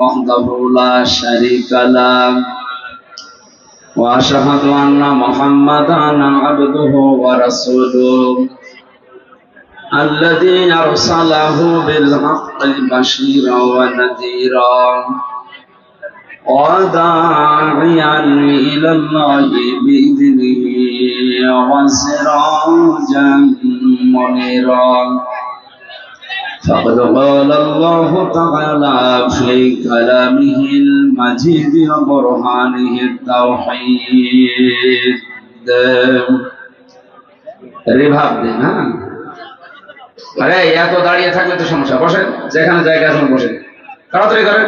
وحده لا شريك له. وأشهد أن محمدا عبده ورسوله. الذي أرسله بالحق بشيرا ونذيرا. وداعيا إلى الله بإذنه. وسراجا منيرا. فقد قال الله تعالى في كلامه المجيد وبرهانه التوحيد রিভাব দিন হ্যাঁ আরে এত দাঁড়িয়ে থাকলে তো সমস্যা বসেন যেখানে জায়গা আছে বসেন তাড়াতাড়ি করেন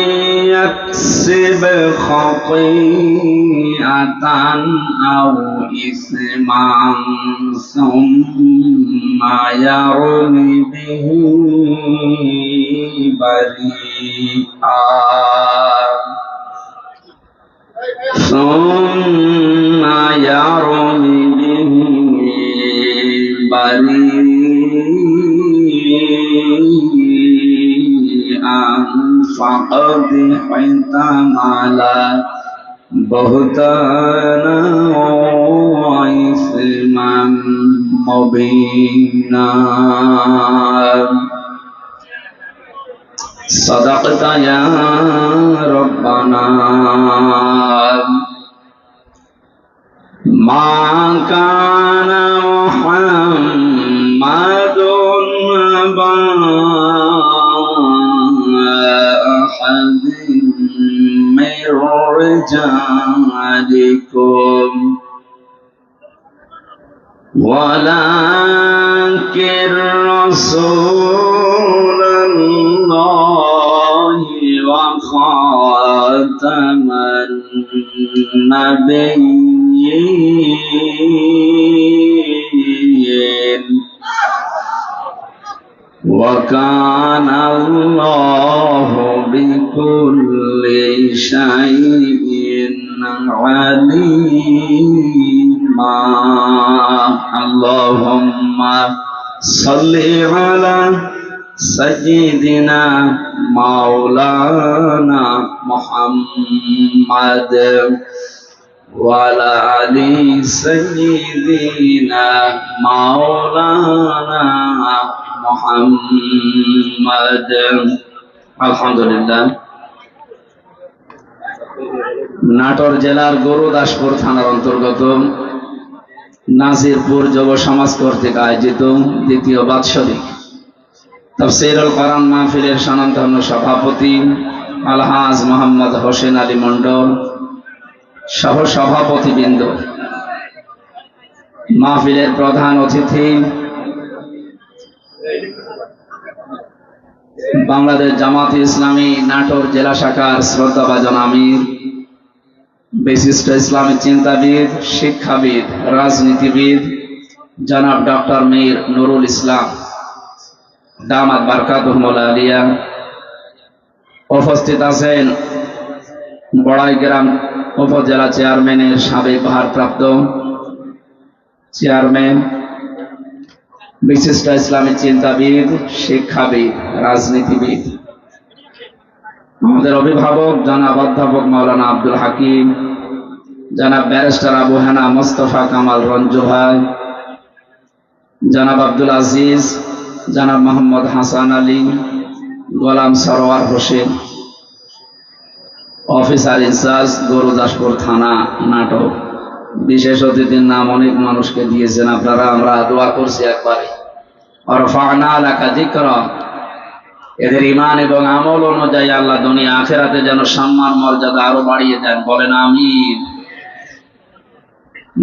يكسب خطيئة أو إثما ثم يرم به بريئا ثم يرم به بريئا فقد احتمل بهتانا وإثما مبينا صدقت يا ربنا ما كان محمد أبا أحد من رجالكم ولكن رسول الله وخاتم النبيين. وكان الله بكل شيء عليما. اللهم صل على سيدنا مولانا محمد وعلى آل سيدنا مولانا محمد. الحمد لله. নাটোর জেলার গরুদাসপুর থানার অন্তর্গত নাজিরপুর যুব সমাজ কর্তৃক আয়োজিত দ্বিতীয় বাৎসরিক তফসিরুল কোরআন মাহফিলের সনাতন সভাপতি আলহাজ মোহাম্মদ হোসেন আলী মন্ডল সহ সভাপতিবৃন্দ মাহফিলের প্রধান অতিথি বাংলাদেশ জামাত ইসলামী নাটোর জেলা শাখার শ্রদ্ধাভাজন আমির বিশিষ্ট ইসলামী চিন্তাবিদ, শিক্ষাবিদ, রাজনীতিবিদ, জনাব ডক্টর মীর নুরুল ইসলাম। দামাত বারকাতুহমুল আলিয়া উপস্থিত আছেন বড়াইগ্রাম উপজেলা চেয়ারম্যানের সাবেক ভারপ্রাপ্ত চেয়ারম্যান, বিশিষ্ট ইসলামী চিন্তাবিদ, শিক্ষাবিদ, রাজনীতিবিদ। আমাদের অভিভাবক জনাব অধ্যাপক মাওলানা আব্দুল হাকিম, জনাব ব্যারিস্টার আবু হানা মোস্তফা কামাল রঞ্জু ভাই, জনাব আব্দুল আজিজ, জনাব Mohammad Hasan Ali, Golam Sarwar Hossain, officer in charge Gurudaspur থানা নাটক। বিশেষ অতিথির নাম অনেক মানুষকে দিয়েছেন, আপনারা আমরা দোয়া করছি একবারে। অরফানা এলাকা জিক্র এদের ইমান এবং আমল অনুযায়ী আল্লাহ দুনিয়া আখেরাতে যেন সম্মান, মর্যাদা আরও বাড়িয়ে দেন। বলেন, আমিন।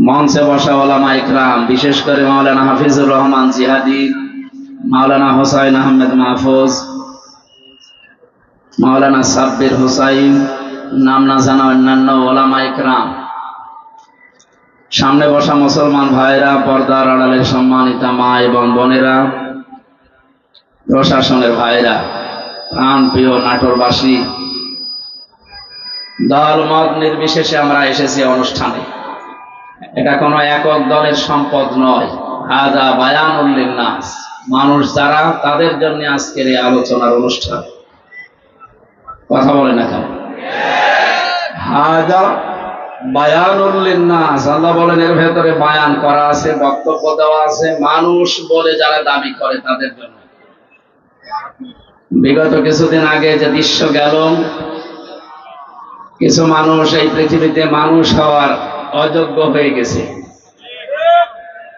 মঞ্চে বসা ওলামা ইকরাম, বিশেষ করে মাওলানা হাফিজুর রহমান জিহাদি, মাওলানা হোসাইন আহমেদ মাহফুজ, মাওলানা সাব্বির হুসাইন, নাম না জানা অন্যান্য ওলামা ইকরাম। সামনে বসা মুসলমান ভাইরা, পর্দার আড়ালের সম্মানিতা মা এবং বোনেরা প্রশাসনের ভাইরা প্রাণ প্রিয় নাটোরবাসী দল মত নির্বিশেষে আমরা এসেছি অনুষ্ঠানে। এটা কোনো একক দলের সম্পদ নয়। আদা বায়ানুল্লিন নাস মানুষ যারা, তাদের জন্য আজকের এই আলোচনার অনুষ্ঠান। কথা বলে না কেন? হাজা বায়ানুল্লিন নাস আল্লাহ বলেন, এর ভেতরে বায়ান করা আছে, বক্তব্য দেওয়া আছে। মানুষ বলে যারা দাবি করে, তাদের জন্য। বিগত কিছুদিন আগে যে দৃশ্য গেল, কিছু মানুষ এই পৃথিবীতে মানুষ হওয়ার অযোগ্য হয়ে গেছে।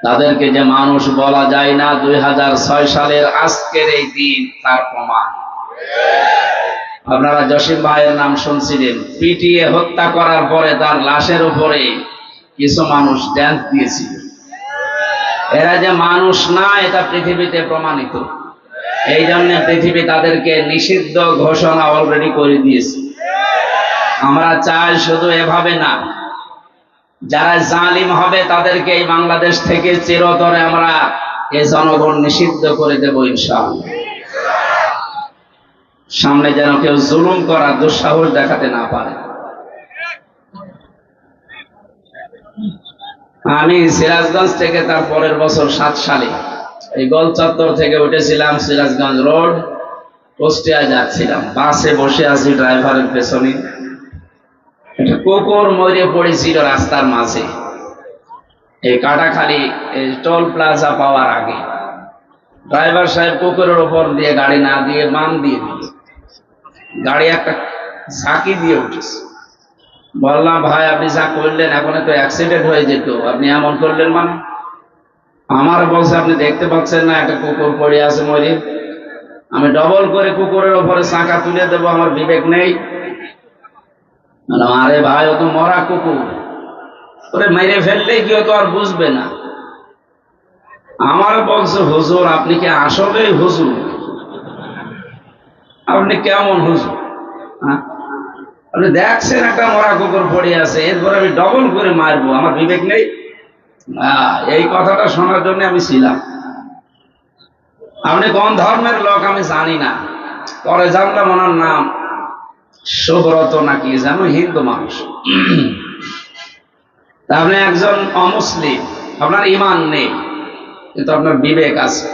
তাদেরকে যে মানুষ বলা যায় না, দুই হাজার ছয় সালের আজকের এই দিন তার প্রমাণ। আপনারা জসিম ভাইয়ের নাম শুনছিলেন, পিটিয়ে হত্যা করার পরে তার লাশের উপরে কিছু মানুষ ড্যান্স দিয়েছিল। এরা যে মানুষ না, এটা পৃথিবীতে প্রমাণিত। এই জন্য পৃথিবী তাদেরকে নিষিদ্ধ ঘোষণা অলরেডি করে দিয়েছে। আমরা চাই শুধু এভাবে না, যারা জালিম হবে তাদেরকে এই বাংলাদেশ থেকে চিরতরে আমরা এ জনগণ নিষিদ্ধ করে দেব ইনশাআল্লাহ। সামনে যেন কেউ জুলুম করার দুঃসাহস দেখাতে না পারে। আমি সিরাজগঞ্জ থেকে তার পরের বছর সাত সালে এই গোল চত্বর থেকে উঠেছিলাম সিরাজগঞ্জ রোড। কুষ্টিয়া যাচ্ছিলাম। বাসে বসে আছি ড্রাইভারের পেছনে। কুকুর মরে পড়েছিল রাস্তার মাঝে। এই কাটাখালি টোল প্লাজা পাওয়ার আগে। ড্রাইভার সাহেব কুকুরের ওপর দিয়ে গাড়ি না দিয়ে মান দিয়ে দিল। গাড়ি একটা ঝাঁকি দিয়ে উঠেছে। বললাম, ভাই, আপনি যা করলেন এখন তো অ্যাক্সিডেন্ট হয়ে যেত। আপনি এমন করলেন মানে? আমার বলছে আপনি দেখতে পাচ্ছেন না, একটা কুকুর পড়ে আছে মরে আমি ডবল করে কুকুরের ওপরে চাকা তুলে দেবো, আমার বিবেক নেই। আরে ভাই, ও তো মরা কুকুর। ওরে মেরে ফেললে কি তো আর বুঝবে না? আমার বলছে হুজুর, আপনি কি আসলে হুজুর? আপনি কেমন হুজুর? হ্যাঁ? আপনি দেখছেন একটা মরা কুকুর পড়ে আছে, এরপর আমি ডবল করে মারবো, আমার বিবেক নেই। এই কথাটা শোনার জন্য আমি ছিলাম। আপনি কোন ধর্মের লোক আমি জানি না। পরে জানলাম ওনার নাম সুব্রত নাকি জানো হিন্দু মানুষ। আপনি একজন অমুসলিম, আপনার ইমান নেই, কিন্তু আপনার বিবেক আছে।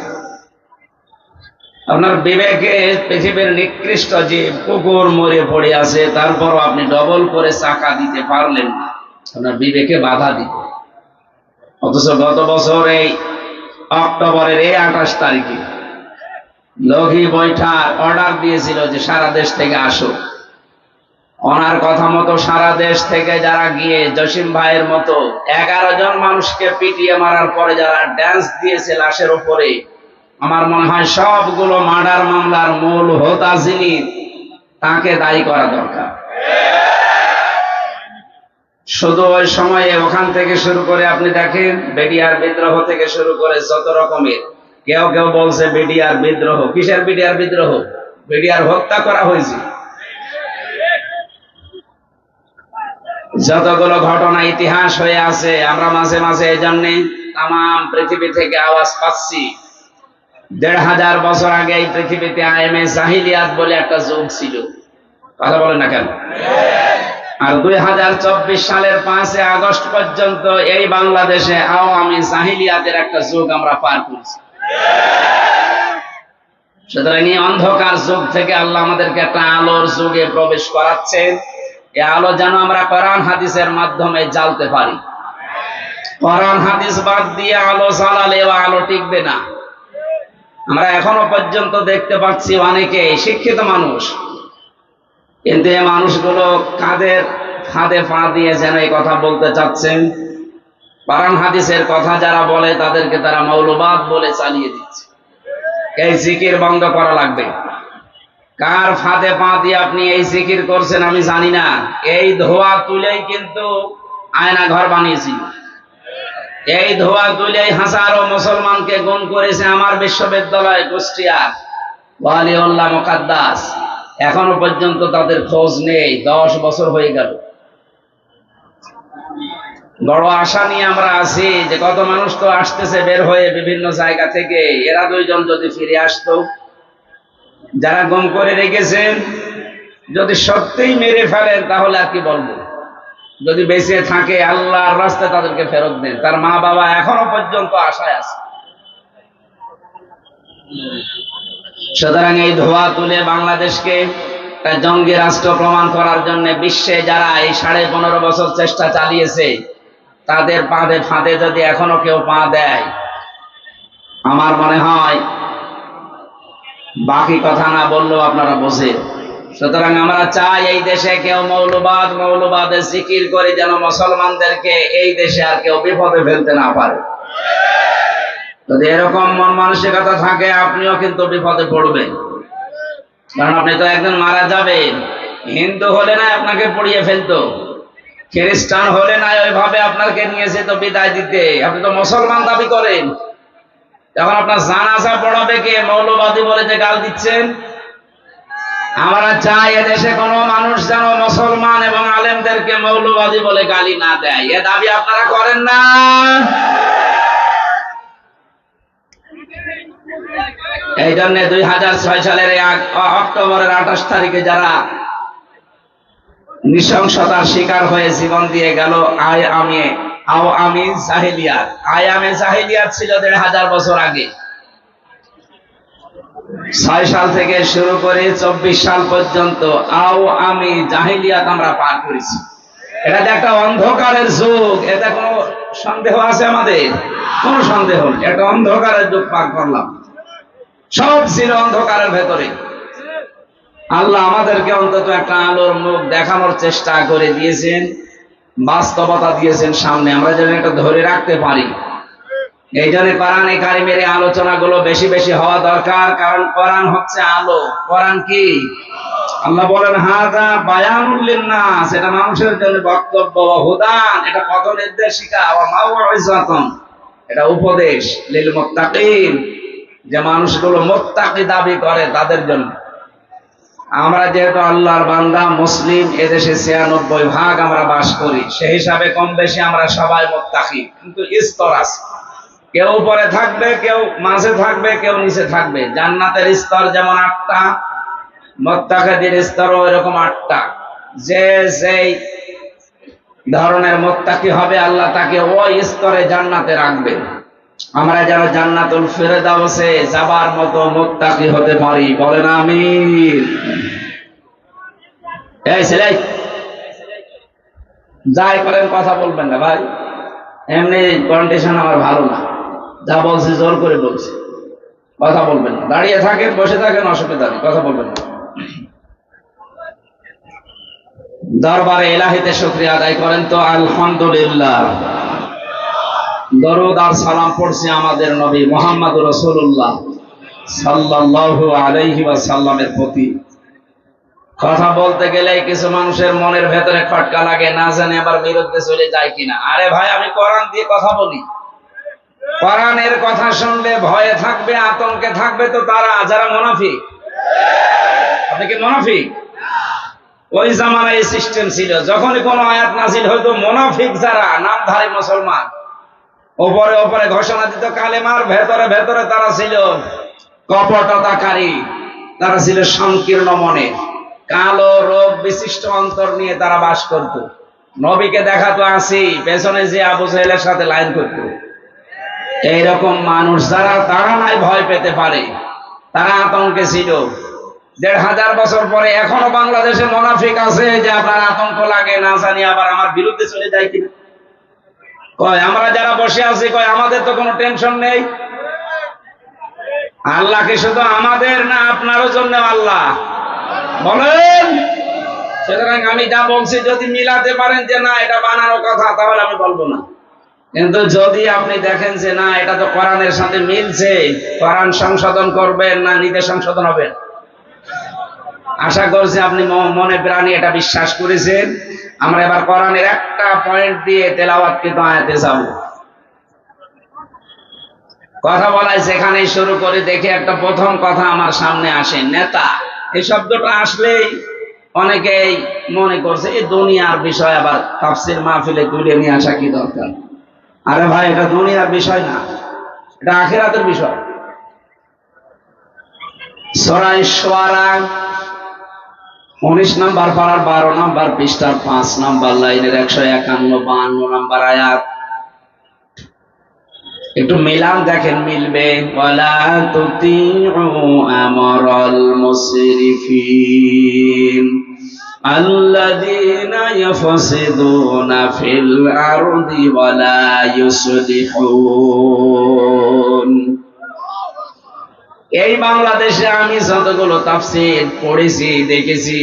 আপনার বিবেকে পৃথিবীর নিকৃষ্ট যে পুকুর মরে পড়ে আছে, তারপরও আপনি ডবল করে চাকা দিতে পারলেন না। আপনার বিবেকে বাধা দিতে অথচ গত বছর এই অক্টোবরের এই আঠাশ তারিখে লঘি বৈঠার অর্ডার দিয়েছিল যে সারা দেশ থেকে আসো ওনার কথা মতো সারা দেশ থেকে যারা গিয়ে জসিম ভাইয়ের মতো এগারো জন মানুষকে পিটিয়ে মারার পরে যারা ড্যান্স দিয়েছে লাশের উপরে, আমার মনে হয় সবগুলো মার্ডার মামলার মূল হোতা যিনি, তাকে দায়ী করা দরকার। শুধু ওই সময়ে ওখান থেকে শুরু করে আপনি দেখেন বেডিয়ার বিদ্রোহ থেকে শুরু করে যত রকমের, কেউ কেউ বলছে বিডিআর বিদ্রোহ। কিসের বিডিআর বিদ্রোহ? বিডিআর হত্যা করা হয়েছে। যতগুলো ঘটনা ইতিহাস হয়ে আছে, আমরা মাঝে মাঝে এই জন্যে তাম পৃথিবী থেকে আওয়াজ পাচ্ছি। দেড় হাজার বছর আগে এই পৃথিবীতে আইএমএ জাহিলিয়াত বলে একটা যুগ ছিল। কথা বলেন না কেন? আর দুই হাজার চব্বিশ সালের পাঁচে আগস্ট পর্যন্ত এই বাংলাদেশে আওয়ামী জাহিলিয়াতের একটা যুগ আমরা পার সুতরাং অন্ধকার যুগ থেকে আল্লাহ আমাদেরকে একটা আলোর যুগে প্রবেশ করাচ্ছেন। এই আলো যেন আমরা কোরআন হাদিসের মাধ্যমে জ্বালতে পারি। কোরআন হাদিস বাদ দিয়ে আলো জ্বালালে আলো টিকবে না। আমরা এখনও পর্যন্ত দেখতে পাচ্ছি অনেকে শিক্ষিত মানুষ। কিন্তু এই মানুষগুলো কাদের ফাঁদে ফা দিয়ে যেন এই কথা বলতে চাচ্ছেন? কোরআন হাদিসের কথা যারা বলে, তাদেরকে তারা মৌলবাদ বলে চালিয়ে দিচ্ছে। এই জিকির বন্ধ করা লাগবে। কার ফাঁদে পা দিয়ে আপনি এই জিকির করছেন আমি জানি না। এই ধোয়া তুলেই কিন্তু আয়না ঘর বানিয়েছি। এই ধোয়া তুলেই হাজারো মুসলমানকে গুম করেছে আমার বিশ্ববিদ্যালয় কুষ্টিয়া। ওয়ালিউল্লাহ মোকাদ্দাস। এখনও পর্যন্ত তাদের খোঁজ নেই, দশ বছর হয়ে গেল। বড় আশা নিয়ে আমরা আছি যে কত মানুষ তো আসতেছে বের হয়ে বিভিন্ন জায়গা থেকে। এরা দুইজন যদি ফিরে আসতো, যারা গম করে রেখেছেন, যদি সত্যিই মেরে ফেলেন, তাহলে আর কি বলব? যদি বেঁচে থাকে, আল্লাহর রাস্তায় তাদেরকে ফেরত দেন। তার মা বাবা এখনও পর্যন্ত আশায় আছে। সুতরাং এই ধোয়া তুলে বাংলাদেশকে জঙ্গি রাষ্ট্র প্রমাণ করার জন্য বিশ্বে যারা এই সাড়ে পনেরো বছর চেষ্টা চালিয়েছে, তাদের পাঁদে ফাঁদে যদি এখনও কেউ পা দেয়, আমার মনে হয় বাকি কথা না বললেও আপনারা বোঝে। সুতরাং আমরা চাই এই দেশে কেউ মৌলবাদ মৌলবাদের জিকির করে যেন মুসলমানদেরকে এই দেশে আর কেউ বিপদে ফেলতে না পারে। যদি এরকম মন মানসিকতা থাকে, আপনিও কিন্তু বিপদে পড়বেন। কারণ আপনি তো একদিন মারা যাবেন। হিন্দু হলে না আপনাকে পড়িয়ে ফেলতো। খ্রিস্টান হলে না ওইভাবে আপনাকে নিয়েছে তো বিদায় দিতে। আপনি তো মুসলমান দাবি করেন। এখন আপনার জানাজা পড়াবে কে? মৌলবাদী বলে যে গাল দিচ্ছেন? আমরা চাই এদেশে কোনো মানুষ যেন মুসলমান এবং আলেমদেরকে মৌলবাদী বলে গালি না দেয়। এ দাবি আপনারা করেন না। এই জন্য দুই হাজার ছয় সালের অক্টোবরের আঠাশ তারিখে যারা নৃশংসতার শিকার হয়ে জীবন দিয়ে গেল আয় আমি আও আমি জাহিলিয়াত। আয় আমি জাহিলিয়াত ছিল দেড় হাজার বছর আগে। ছয় সাল থেকে শুরু করে চব্বিশ সাল পর্যন্ত আও আমি জাহিলিয়াত আমরা পার করেছি। এটা যে একটা অন্ধকারের যুগ। এটা কোনো সন্দেহ আছে আমাদের? কোনো সন্দেহ নেই। একটা অন্ধকারের যুগ পার করলাম। সব ছিল অন্ধকারের ভেতরে। আল্লাহ আমাদেরকে অন্তত একটা আলোর মুখ দেখানোর চেষ্টা করে দিয়েছেন, বাস্তবতা দিয়েছেন সামনে। আমরা যেন এটা ধরে রাখতে পারি। এই জন্য কোরআন কারিমের এই আলোচনাগুলো বেশি বেশি হওয়া দরকার, কারণ কোরআন হচ্ছে আলো। কোরআন কি? আল্লাহ বলেন হাদা বায়ানুল্লিন নাস এটা মানুষের জন্য বক্তব্য। হুদান, এটা পথ নির্দেশিকা এটা উপদেশ। লিল মুত্তাকিন যে মানুষগুলো মুত্তাকি দাবি করে তাদের জন্য। আমরা যেহেতু আল্লাহর বান্দা, মুসলিম, এদেশে ছিয়ানব্বই ভাগ আমরা বাস করি সেই হিসাবে কম বেশি আমরা সবাই মোত্তাকি। কিন্তু স্তর আছে। কেউ উপরে থাকবে, কেউ মাঝে থাকবে, কেউ নিচে থাকবে। জান্নাতের স্তর যেমন আটটা, মোত্তাকিদের স্তরও এরকম আটটা। যে যেই ধরনের মোত্তাকি হবে, আল্লাহ তাকে ওই স্তরে জান্নাতে রাখবেন আমরা যেন জান্নাতুল ফেরেদাউসে যাবার মতো মুত্তাকি হতে পারি। বলেন আমিন। এই ছেলে, যাই করেন, কথা বলবেন না ভাই। এমনি কন্ডিশন আমার ভালো না। যা বলছি জোর করে বলছি। কথা বলবেন না। দাঁড়িয়ে থাকেন, বসে থাকেন, অসুবিধা নেই, কথা বলবেন না। দরবারে এলাহিতে শুক্রিয়া আদায় করেন তো, আলহামদুলিল্লাহ। দরুদ আর সালাম পড়ছি আমাদের নবী মোহাম্মদ রসুল্লাহ সাল্লাল্লাহু আলাইহি ওয়াসাল্লামের প্রতি। কথা বলতে গেলে কিছু মানুষের মনের ভেতরে খটকা লাগে, না জানে আবার বিরুদ্ধে চলে যায় কিনা। আরে ভাই, আমি কোরআন দিয়ে কথা বলি। কোরআনের কথা শুনলে ভয়ে থাকবে, আতঙ্কে থাকবে তো তারা, যারা মুনাফিক। আপনি কি মুনাফিক? ওই জামানায় সিস্টেম ছিল, যখনই কোনো আয়াত নাজিল হয়তো মুনাফিক যারা, নামধারী মুসলমান। ওপরে ওপরে ঘোষণা দিত, কালেমার ভেতরে ভেতরে তারা ছিল কপটতাকারী। তারা ছিল সংকীর্ণ মনে। কালো রোগ বিশিষ্ট অন্তর নিয়ে তারা বাস করত। নবীকে দেখাতো আসি, পেছনে যে আবু সাহেলের সাথে লাইন করত। এইরকম মানুষ যারা, তারা নাই ভয় পেতে পারে। তারা আতঙ্কে ছিল। দেড় হাজার বছর পরে এখনও বাংলাদেশে মোনাফিক আছে যে আপনার আতঙ্ক লাগে, না জানি আবার আমার বিরুদ্ধে চলে যায় কিনা। কয়, আমরা যারা বসে আছি, কয়, আমাদের তো কোনো টেনশন নেই? আল্লাহকে শুধু আমাদের না আপনারও জন্য আল্লাহ? বলেন। সুতরাং আমি যা বলছি, যদি মিলাতে পারেন যে না, এটা বানানো কথা, তাহলে আমি বলব না। কিন্তু যদি আপনি দেখেন যে না, এটা তো কোরআনের সাথে মিলছে, কোরআন সংশোধন করবেন না, নিজে সংশোধন হবেন। আশা করছি আপনি মনে প্রাণে এটা বিশ্বাস করেছেন। আমরা এবার কোরআনের একটা পয়েন্ট দিয়ে তেলাওয়াত কিন্তু আয়াতে যাব। কথা বলাই সেখানেই শুরু করে দেখে একটা প্রথম কথা আমার সামনে আসে, নেতা। এই শব্দটা আসলেই অনেকেই মনে করছে, এই দুনিয়ার বিষয় আবার তাফসির মাহফিলে তুলে নিয়ে আসা কি দরকার? আরে ভাই, এটা দুনিয়ার বিষয় না, এটা আখেরাতের বিষয়। সরাই সোয়ারা উনিশ নাম্বার পাড়ার বারো নাম্বার পৃষ্ঠার পাঁচ নাম্বার লাইনের একশো একান্ন বাহান্ন নাম্বার আয়াত। একটু মিলাম দেখেন, মিলবে। ওয়ালা এই বাংলাদেশে আমি যতগুলো তাফসির পড়েছি, দেখেছি,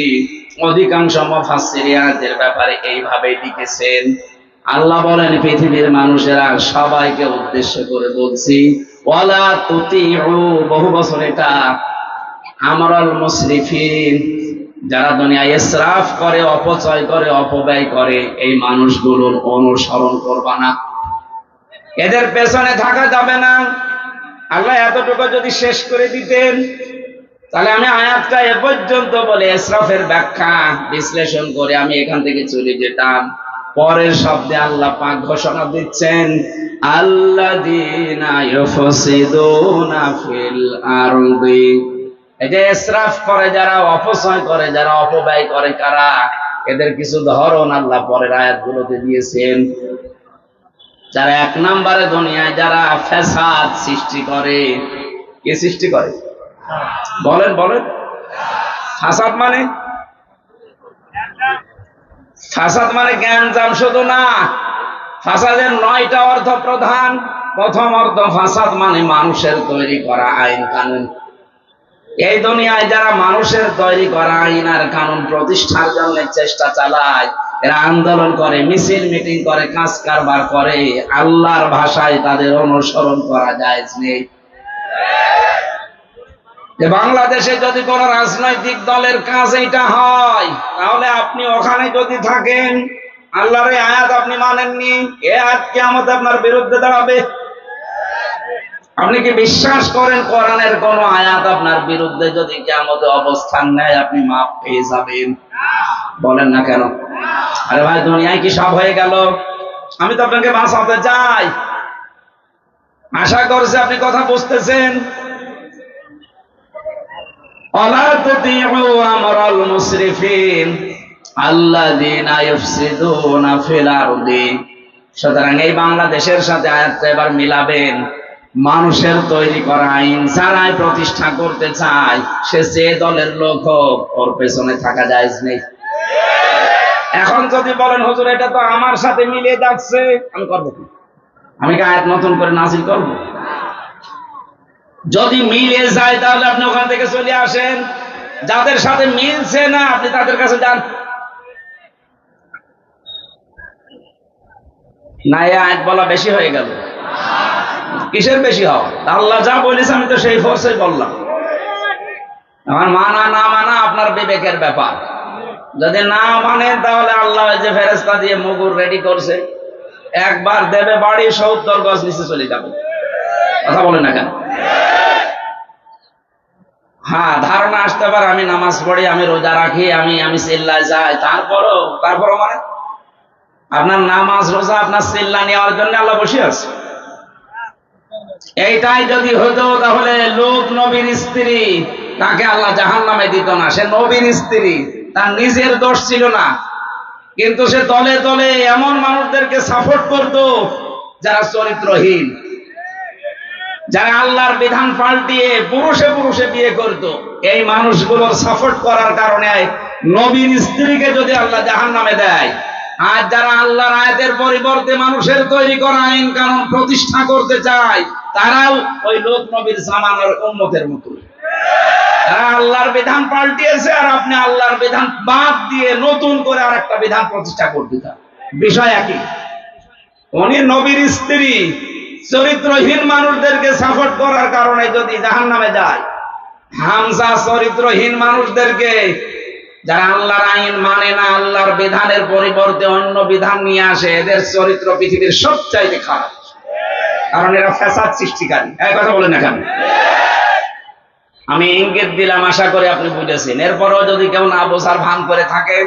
অধিকাংশ মুফাসসিরিয়াতের ব্যাপারে এইভাবে লিখেছেন। আল্লাহ বলেন, পৃথিবীর মানুষেরা সবাইকে উদ্দেশ্য করে বলছি, ওয়ালা তুতিউ বহু বছর এটা আমরাল মুসরিফিন যারা দুনিয়ায় ইসরাফ করে, অপচয় করে, অপব্যয় করে, এই মানুষগুলোর অনুসরণ করবা না। এদের পেছনে থাকা যাবে না। আল্লাহ এতটুকু যদি শেষ করে দিতেন, তাহলে আমি আয়াতটা এ পর্যন্ত বলে ইসরাফের ব্যাখ্যা বিশ্লেষণ করে আমি এখান থেকে চলে যেতাম। পরের শব্দে আল্লাহ পাক ঘোষণা দিচ্ছেন ইসরাফ করে, যারা অপচয় করে, যারা অপব্যয় করে, কারা? এদের কিছু ধরন আল্লাহ পরের আয়াতগুলোতে দিয়েছেন। যারা এক নম্বরে দুনিয়ায়, যারা ফ্যাসাদ সৃষ্টি করে। কে সৃষ্টি করে? বলেন বলেন। ফাসাদ মানে? ফাসাদ মানে জ্ঞানজাম শুধু না। ফাসাদের নয়টা অর্থ প্রধান। প্রথম অর্থ ফাসাদ মানে মানুষের তৈরি করা আইন কানুন। এই দুনিয়ায় যারা মানুষের তৈরি করা আইন আর কানুন প্রতিষ্ঠার জন্য চেষ্টা চালায় এরা আন্দোলন করে, মিছিল, মিটিং করে, কাজ কারবার করে, আল্লাহর ভাষায় তাদের অনুসরণ করা যায় নেই বাংলাদেশে যদি কোন রাজনৈতিক দলের কাজ এটা হয়, তাহলে আপনি ওখানে যদি থাকেন, আল্লাহর আয়াত আপনি মানেননি, এ আয়াত কি আমাদের আপনার বিরুদ্ধে দাঁড়াবে। আপনি কি বিশ্বাস করেন কোরআনের কোন আয়াত আপনার বিরুদ্ধে যদি কেমন অবস্থান নেয়, আপনি মাপ পেয়ে যাবেন? বলেন না কেন? আরে ভাই, দুনিয়ায় কি সব হয়ে গেল? আমি তো আপনাকে বাঁচাতে চাই। আশা করছি আপনি কথা বুঝতেছেন। সুতরাং এই বাংলাদেশের সাথে আয়াতটা এবার মিলাবেন। মানুষের তৈরি করা আইন যারাই প্রতিষ্ঠা করতে চায়, সে যে দলের লোক হোক, ওর পেছনে থাকা যায় নেই। এখন যদি বলেন, হুজুর, এটা তো আমার সাথে মিলিয়ে যাচ্ছে, আমি করব কি? আমি কি আয়াত নতুন করে নাজিল করব? যদি মিলে যায়, তাহলে আপনি ওখান থেকে চলে আসেন। যাদের সাথে মিলছে না, আপনি তাদের কাছে যান। না, এই আয়াত বলা বেশি হয়ে গেল। কিসের বেশি হওয়া? আল্লাহ যা বলেছে, আমি তো সেই ফোর্সে বললাম। আমার মানা না মানা আপনার বিবেকের ব্যাপার। যদি না মানেন তাহলে আল্লাহ যে ফেরেস্তা দিয়ে মুগুর রেডি করছে। একবার দেবে বাড়ি, সত্তর গজ নিচে চলে যাবে। কথা বলে না কেন? হ্যাঁ ধারণা আসতে পারে, আমি নামাজ পড়ি, আমি রোজা রাখি, আমি আমি চিল্লায় যাই। তারপরও তারপরও মানে? আপনার নামাজ, রোজা, আপনার চিল্লা নেওয়ার জন্য আল্লাহ বসে আছে। এইটাই যদি হতো, তাহলে লোক নবীর স্ত্রী, তাকে আল্লাহ জাহান নামে দিত না। সে নবীর স্ত্রী। তার নিজের দোষ ছিল না। কিন্তু সে দলে দলে এমন মানুষদেরকে সাপোর্ট করত যারা চরিত্রহীন। যারা আল্লাহর বিধান পাল্টিয়ে পুরুষে পুরুষে বিয়ে করত। এই মানুষগুলোর সাপোর্ট করার কারণে নবীর স্ত্রীকে যদি আল্লাহ জাহান নামে দেয়, আর যারা আল্লাহর আয়াতের পরিবর্তে মানুষের তৈরি করা আইন কানুন প্রতিষ্ঠা করতে চায়, তারাও ওই লোক নবীর জামানার উন্মতের মতো। আল্লাহর বিধান পাল্টিয়েছে আর আপনি আল্লাহর বিধান বাদ দিয়ে নতুন করে আর একটা বিধান প্রতিষ্ঠা চান। বিষয় একই। উনি নবীর স্ত্রী, চরিত্রহীন মানুষদেরকে সাপোর্ট করার কারণে যদি জাহান নামে যায় হামসা চরিত্রহীন মানুষদেরকে, যারা আল্লাহর আইন মানে না, আল্লাহর বিধানের পরিবর্তে অন্য বিধান নিয়ে আসে, এদের চরিত্র পৃথিবীর সবচাইতে খারাপ। কারণ এরা ফ্যাসাদ সৃষ্টিকারী। এক কথা বলে না কেন? আমি ইঙ্গিত দিলাম, আশা করে আপনি বুঝেছেন। এরপরও যদি কেউ না বোঝার ভান করে থাকেন